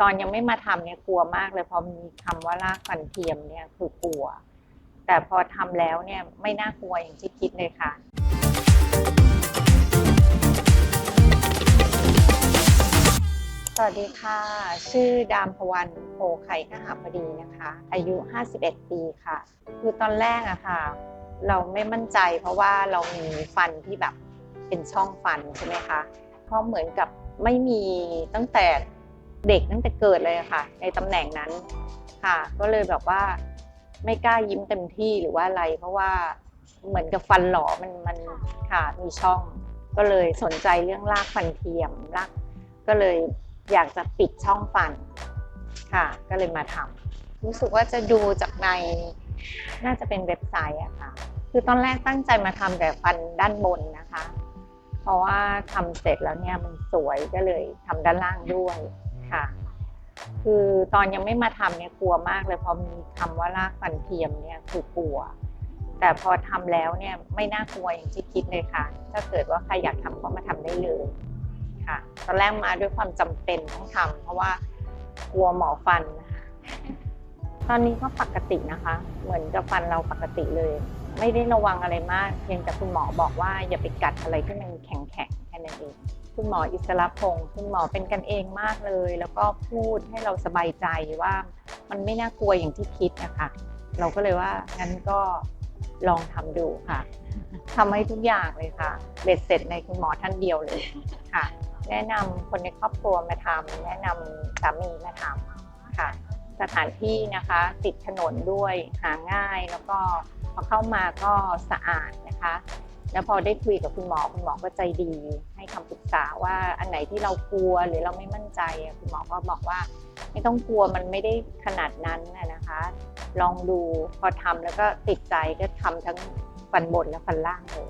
ตอนยังไม่มาทำเนี่ยกลัวมากเลยพอมีคำว่าลากฟันเทียมเนี่ยคือกลัว แต่พอทำแล้วเนี่ยไม่น่ากลัวอย่างที่คิดเลยค่ะสวัสดีค่ะ ชื่อดามพวันโพไข่ขหาพดีนะคะ อายุ 51 ปีค่ะ คือตอนแรกอะค่ะ เราไม่มั่นใจเพราะว่าเรามีฟันที่แบบเป็นช่องฟันใช่ไหมคะเพราะเหมือนกับไม่มีตั้งแต่ เด็กตั้งแต่เกิดเลยค่ะ ในตำแหน่งนั้นค่ะ ก็เลยแบบว่าไม่กล้ายิ้มเต็มที่หรือว่าอะไร เพราะว่าเหมือนกับฟันหล่อมันมันค่ะมีช่อง ก็เลยสนใจเรื่องรากฟันเทียมรากก็เลยอยากจะปิดช่องฟันค่ะ ก็เลยมาทำรู้สึกว่าจะดูจากในน่าจะเป็นเว็บไซต์อะค่ะ คือตอนแรกตั้งใจมาทำแต่ฟันด้านบนนะคะ เพราะว่าทำเสร็จแล้วเนี่ยมันสวยก็เลยทำด้านล่างด้วย ค่ะ คือตอนยังไม่มาทำเนี่ยกลัวมากเลยพอมีคำว่าลากฟันเทียมเนี่ยคือกลัว แต่พอทำแล้วเนี่ยไม่น่ากลัวอย่างที่คิดเลยค่ะ ถ้าเกิดว่าใครอยากทำก็มาทำได้เลยค่ะ ตอนแรกมาด้วยความจำเป็นต้องทำเพราะว่ากลัวหมอฟันนะคะตอนนี้ก็ปกตินะคะ เหมือนกับฟันเราปกติเลย ไม่ได้ระวังอะไรมาก เพียงแต่คุณหมอบอกว่าอย่าไปกัดอะไรที่มันแข็งๆแค่นั้นเอง คุณหมออิสระพงศ์คุณหมอเป็นกันเองมากเลย แล้วก็พูดให้เราสบายใจว่ามันไม่น่ากลัวอย่างที่คิดนะคะเราก็เลยว่างั้นก็ลองทำดูค่ะทำให้ทุกอย่างเลยค่ะเบ็ดเสร็จในคุณหมอท่านเดียวเลยค่ะ แนะนำคนในครอบครัวมาทำแนะนำสามีมาทำค่ะสถานที่นะคะติดถนนด้วยหาง่ายแล้วก็พอเข้ามาก็สะอาดนะคะ แล้วพอได้คุยกับคุณหมอคุณหมอก็ใจดี ให้คำปรึกษาว่าอันไหนที่เรากลัวหรือเราไม่มั่นใจคุณหมอก็บอกว่า ไม่ต้องกลัวมันไม่ได้ขนาดนั้นนะนะคะ ลองดูพอทำแล้วก็ติดใจก็ทำทั้งฟันบนและฟันล่างเลย